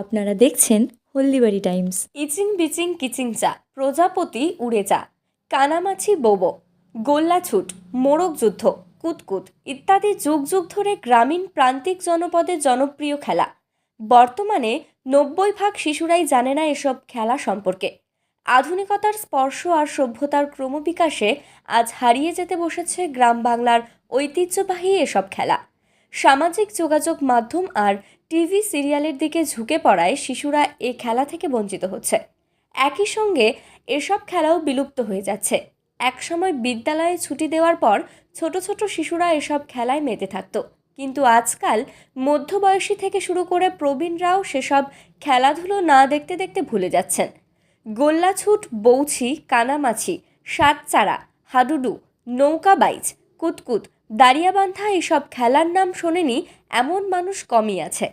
আপনারা দেখছেন হলদিবাড়ি টাইমস। ইচিং বিচিং কিচিং চা, প্রজাপতি উড়ে চা, কানামাছি বোবো গোল্লাছুট মোড়ক যুদ্ধ কুতকুত ইত্যাদি যুগ যুগ ধরে গ্রামীণ প্রান্তিক জনপদে জনপ্রিয় খেলা। বর্তমানে নব্বই ভাগ শিশুরাই জানে না এসব খেলা সম্পর্কে। আধুনিকতার স্পর্শ আর সভ্যতার ক্রমবিকাশে আজ হারিয়ে যেতে বসেছে গ্রাম বাংলার ঐতিহ্যবাহী এসব খেলা। সামাজিক যোগাযোগ মাধ্যম আর টিভি সিরিয়ালের দিকে ঝুঁকে পড়ায় শিশুরা এ খেলা থেকে বঞ্চিত হচ্ছে। একই সঙ্গে এসব খেলাও বিলুপ্ত হয়ে যাচ্ছে। একসময় বিদ্যালয়ে ছুটি দেওয়ার পর ছোট ছোট শিশুরা এসব খেলায় মেতে থাকত। কিন্তু আজকাল মধ্যবয়সী থেকে শুরু করে প্রবীণরাও সেসব খেলাধুলো না দেখতে দেখতে ভুলে যাচ্ছেন। গোল্লাছুট, বৌছি, কানামাছি, সাতচারা, হাডুডু, নৌকা বাইচ, কুতকুত, দাঁড়িয়াবান্ধা এসব খেলার নাম শোনেনি এমন মানুষ কমই আছে।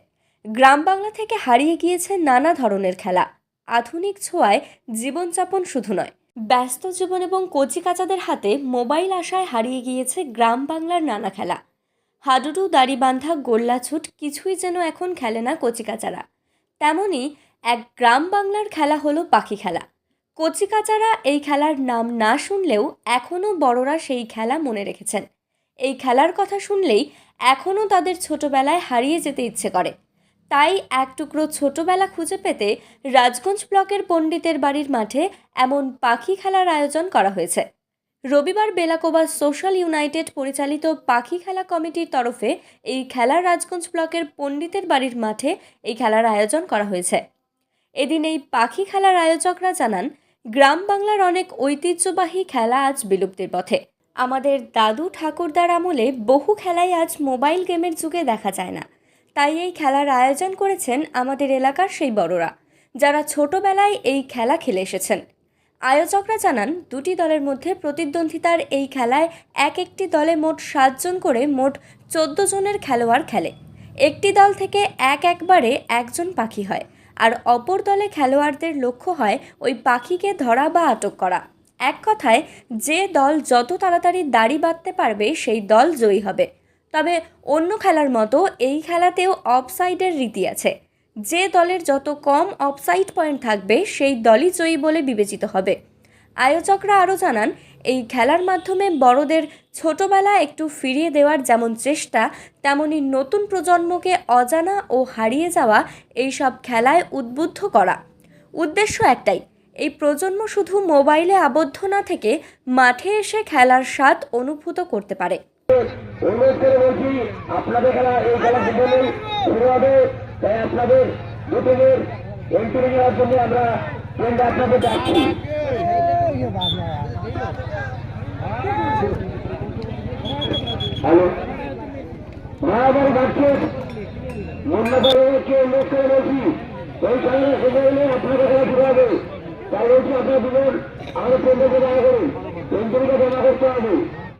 গ্রাম বাংলা থেকে হারিয়ে গিয়েছে নানা ধরনের খেলা। আধুনিক ছোঁয়ায় জীবনযাপন শুধু নয়, ব্যস্ত জীবন এবং কচিকাচাদের হাতে মোবাইল আশায় হারিয়ে গিয়েছে গ্রাম বাংলার নানা খেলা। হাডুডু, দাড়িবান্ধা, গোল্লাছুট কিছুই যেন এখন খেলে না কচিকাচারা তেমনই এক গ্রাম বাংলার খেলা হলো পাখি খেলা। কচিকাচারা এই খেলার নাম না শুনলেও এখনও বড়রা সেই খেলা মনে রেখেছেন। এই খেলার কথা শুনলেই এখনও তাদের ছোটবেলায় হারিয়ে যেতে ইচ্ছে করে। তাই এক টুকরো ছোটবেলা খুঁজে পেতে রাজগঞ্জ ব্লকের পণ্ডিতের বাড়ির মাঠে এমন পাখি খেলার আয়োজন করা হয়েছে। রবিবার বেলাকোবা সোশ্যাল ইউনাইটেড পরিচালিত পাখি খেলা কমিটির তরফে এই খেলা রাজগঞ্জ ব্লকের পণ্ডিতের বাড়ির মাঠে এই খেলার আয়োজন করা হয়েছে। এদিন এই পাখি খেলার আয়োজকরা জানান, গ্রাম বাংলার অনেক ঐতিহ্যবাহী খেলা আজ বিলুপ্তির পথে। আমাদের দাদু ঠাকুরদার আমলে বহু খেলাই আজ মোবাইল গেমের যুগে দেখা যায় না। তাই এই খেলার আয়োজন করেছেন আমাদের এলাকার সেই বড়রা, যারা ছোটবেলায় এই খেলা খেলে এসেছেন। আয়োজকরা জানান, দুটি দলের মধ্যে প্রতিদ্বন্দ্বিতার এই খেলায় এক একটি দলে মোট সাতজন করে মোট চোদ্দ জনের খেলোয়াড় খেলে। একটি দল থেকে এক একবারে একজন পাখি হয়। আর অপর দলে খেলোয়াড়দের লক্ষ্য হয় ওই পাখিকে ধরা বা আটক করা। এক কথায়, যে দল যত তাড়াতাড়ি দাড়ি বাঁধতে পারবে, সেই দল জয়ী হবে। তবে অন্য খেলার মতো এই খেলাতেও অফসাইডের রীতি আছে। যে দলের যত কম অফসাইড পয়েন্ট থাকবে, সেই দলই জয়ী বলে বিবেচিত হবে। আয়োজকরা আরও জানান এই খেলার মাধ্যমে বড়দের ছোটবেলা একটু ফিরিয়ে দেওয়ার যেমন চেষ্টা, তেমনি নতুন প্রজন্মকে অজানা ও হারিয়ে যাওয়া এই সব খেলায় উদ্বুদ্ধ করা। উদ্দেশ্য একটাই, এই প্রজন্ম শুধু মোবাইলে আবদ্ধ না থেকে মাঠে এসে খেলার স্বাদ অনুভূত করতে পারে। আপনাদের আমরা হ্যালো। মায়াবার ডাকছে মন্নাবারকে অনুরোধ করে ওই কারণে শেষ হলে খেলা শুরু হবে। তাই বলছি, আপনার দুজন আমাদের ট্রেনটাকে জমা করুন এন্ট্রিটা জমা করতে হবে।